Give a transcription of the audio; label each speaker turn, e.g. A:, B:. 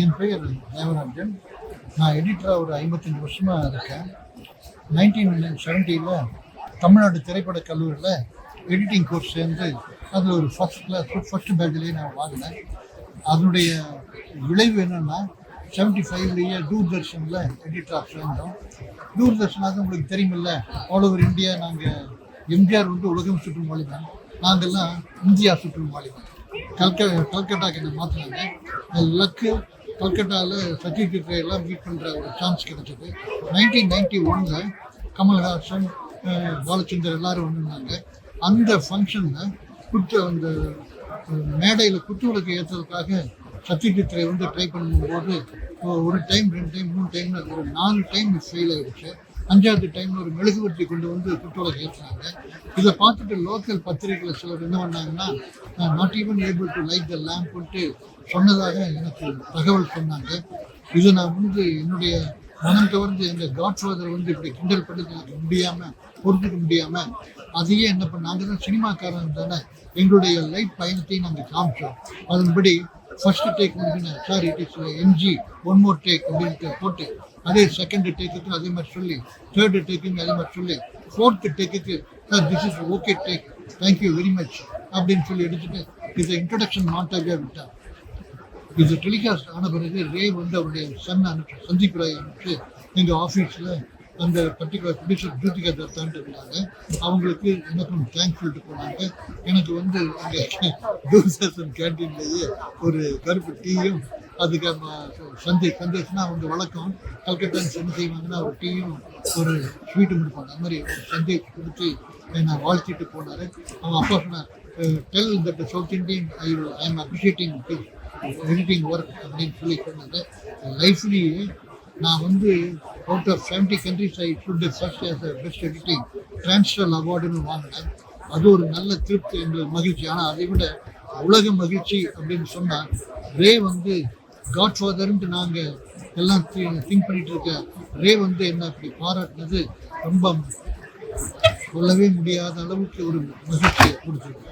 A: என் பெயர் தேவராஜன். நான் எடிட்டராக ஒரு ஐம்பத்தஞ்சு வருஷமாக இருக்கேன். நைன்டீன் செவன்ட்டியில் தமிழ்நாடு திரைப்படக் கல்லூரியில் எடிட்டிங் கோர்ஸ் சேர்ந்து அதில் ஒரு ஃபஸ்ட் கிளாஸ் ஃபஸ்ட் பேட்ச்லேயே நான் வாங்கினேன் அதனுடைய விளைவு என்னென்னா செவன்ட்டி ஃபைவ்லேயே தூர்தர்ஷனில் எடிட்டராக சேர்ந்தோம். தூர்தர்ஷனாக உங்களுக்கு தெரியுமில்ல ஆல் ஓவர் இந்தியா நாங்கள் எம்ஜிஆர் வந்து உலகம் சுற்றும் மாளிகை நாங்கள்லாம் இந்தியா சுற்றும் மாளிகை கல்க கல்கட்டாக்கு என்னை மாற்றினாங்க லக்கு கல்கட்டாவில் சத்யஜித் எல்லாம் மீட் பண்ணுற ஒரு சான்ஸ் கிடைச்சது. நைன்டீன் நைன்டி ஒனில் கமல்ஹாசன் பாலச்சந்தர் எல்லாரும் வந்திருந்தாங்க. அந்த ஃபங்க்ஷனில் குத்து அந்த மேடையில் குத்துவிளக்கு ஏற்றுறதுக்காக சத்யஜித் ரே வந்து ட்ரை பண்ணும்போது ஒரு டைம் ரெண்டு டைம் மூணு டைம்னு ஒரு நாலு டைம் ஃபெயில் ஆகிடுச்சு அஞ்சாவது டைம் ஒரு மெழுகுவர்த்தி கொண்டு வந்து குத்துவிளக்கு ஏற்றுனாங்க இதை பார்த்துட்டு லோக்கல் பத்திரிகையில் சிலர் என்ன பண்ணாங்கன்னா not even able to like the லேம்ப்ன்ட்டு சொன்னதாக எனக்கு தகவல் சொன்னாங்க. இதை நான் வந்து என்னுடைய மனம் கவர்ந்து எங்கள் காட்ஃபாதர் வந்து இப்படி கிண்டல் பண்ணது எனக்கு முடியாமல் பொறுத்துக்க முடியாமல் அதையே என்ன பண்ண நாங்கள் தான் சினிமாக்காரன் தானே எங்களுடைய லைட் பயணத்தை நாங்கள் காமிச்சோம். அதன்படி first take முடிஞ்சுன sir it is MG one more take அப்படின்ட்டு போட்டு அதே செகண்ட் டேக்குக்கு அதே மாதிரி சொல்லி தேர்டு டேக்குங்க அதே மாதிரி சொல்லி fourth டேக்குக்கு sir this is okay take thank you very much அப்படின்னு சொல்லி எடுத்துட்டு இதை இன்ட்ரடக்ஷன் மாட்டாக விட்டார் இது டெலிகாஸ்ட் ஆன பிறகு ரே வந்து அவருடைய சன் அனுப்பிச்சு சந்தீப் ராய் அனுப்பிச்சு எங்கள் ஆஃபீஸில் அந்த பர்டிகுலர் ப்ரொடியூசர் ஜோதிகா தத்தான்ட்டு இருந்தாங்க. அவங்களுக்கு எனக்கும் தேங்க்ஸ் சொல்லிட்டு போனாங்க. எனக்கு வந்து அங்கே தூர்தர்ஷன் கேன்டீன்லேயே ஒரு கருப்பு டீயும் அதுக்கு சந்தே சந்தேஷ்னா அவங்க வழக்கம். கல்கட்டான்ஸ் என்ன செய்வாங்கன்னா ஒரு டீயும் ஒரு ஸ்வீட்டும் கொடுப்பாங்க. அந்த மாதிரி ஒரு சந்தேஷ் கொடுத்து என்னை வாழ்த்திட்டு போனார். அவங்க அப்பா சொன்னார் tell that South Indian I I am appreciating editing work அப்படின்னு சொல்லி சொன்னாங்க லைஃப்லேயே நான் வந்து out of seventy countries I put first as a best editing டிரான்ஸ்டல் அவார்டுன்னு வாங்கினேன். அது ஒரு நல்ல திருப்தி எங்களுக்கு மகிழ்ச்சி. ஆனால் அதை விட உலக மகிழ்ச்சி அப்படின்னு சொன்னால் ரே வந்து காட் ஃபாதர்ன்ட்டு நாங்கள் எல்லாம் திங்க் பண்ணிட்டு இருக்க ரே வந்து என்ன அப்படி பாராட்டினது ரொம்ப சொல்லவே முடியாத அளவுக்கு ஒரு மகிழ்ச்சியை கொடுத்துருக்கு.